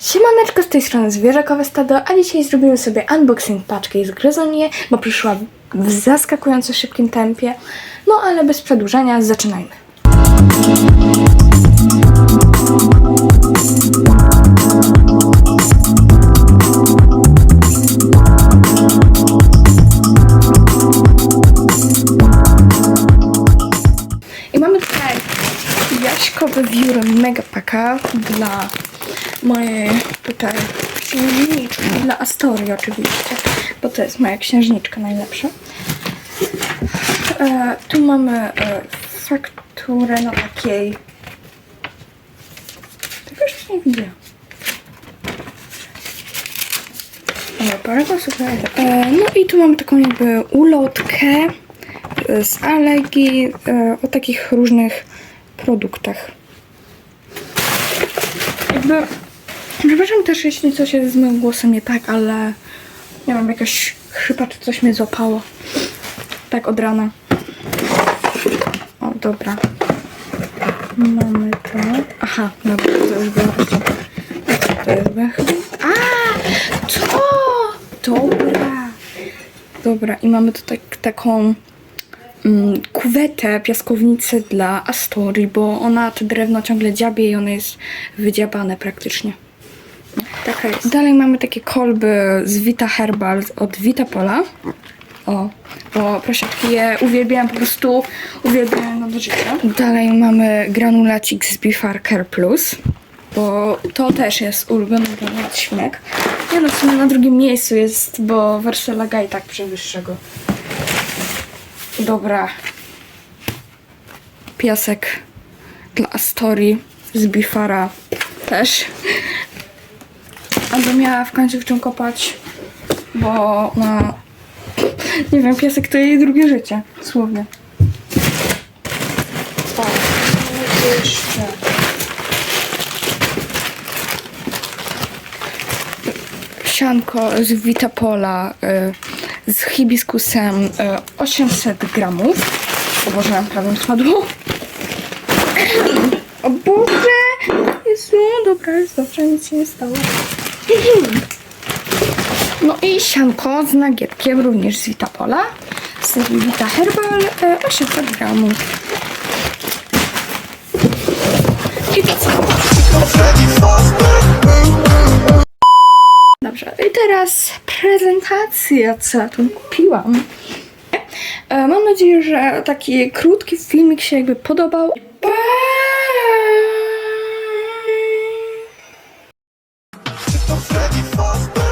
Siemaneczko, z tej strony Zwierzakowe Stado, a dzisiaj zrobimy sobie unboxing paczki z Gryzonie, bo przyszła w zaskakująco szybkim tempie. No ale bez przedłużenia, zaczynajmy. Mamy tutaj jaśkowe wióry mega paka dla mojej tutaj księżniczki, dla Astorii oczywiście, bo to jest moja księżniczka najlepsza. E, tu mamy e, fakturę na takiej... Tego jeszcze nie widzę. E, no i tu mamy taką jakby ulotkę z Alegi e, o takich różnych produktach. Jakby, przepraszam też, jeśli coś jest z moim głosem nie tak, ale nie wiem, jakaś chrypa czy coś mnie złapało. Tak od rana. O, dobra. Mamy to. Aha, dobra, to już biorę. To jest. A, to! Dobra. Dobra, i mamy tu tak, taką kuwetę, piaskownicę dla Astorii, bo ona to drewno ciągle dziabie i ono jest wydziabane praktycznie. Taka jest. Dalej mamy takie kolby z Vita Herbal od Vita Pola. O, bo prosiaczki je uwielbiam, po prostu uwielbiam no do życia. Dalej mamy granulacik z Bifar Care Plus, bo to też jest ulubiony granulat śmiech. Nie no, w sumie na drugim miejscu jest, bo Verselaga i tak przewyższa go. Dobra. Piasek dla Astorii z Bifara też. Albo miała w końcu w czym kopać, bo nie wiem, piasek to jej drugie życie, słownie. O, jeszcze. Sianko z Vitapola y, z hibiskusem y, 800 gramów. O Boże, prawie spadło. O Boże! Jezu, dobra, jest dobrze, nic się nie stało. No i sianko z nagietkiem, również z Vitapola. Z Vita Herbal, e, 800 gramów. I pizza. Dobrze, i teraz prezentacja, co ja tu kupiłam. E, Mam nadzieję, że taki krótki filmik się jakby podobał. For